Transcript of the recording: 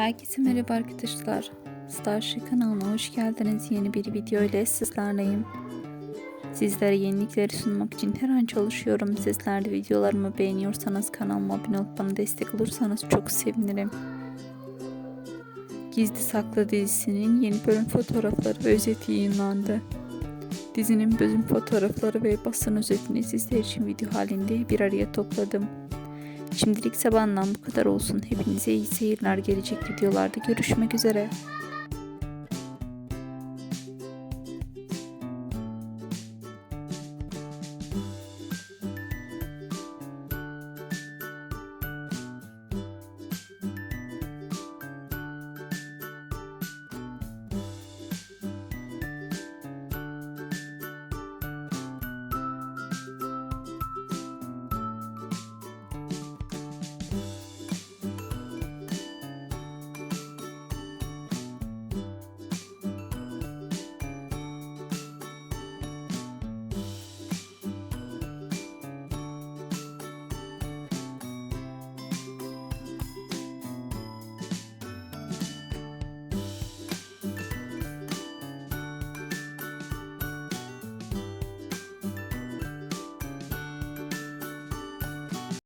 Herkese merhaba arkadaşlar. Starship kanalına hoş geldiniz. Yeni bir video ile sizlerleyim. Sizlere yenilikleri sunmak için her an çalışıyorum. Sizler de videolarımı beğeniyorsanız kanalıma abone olup bana destek olursanız çok sevinirim. Gizli Saklı dizisinin yeni bölüm fotoğrafları ve özeti yayınlandı. Dizinin bölüm fotoğrafları ve basın özetini sizler için video halinde bir araya topladım. Şimdilik sabahından bu kadar olsun. Hepinize iyi seyirler. Gelecek videolarda görüşmek üzere.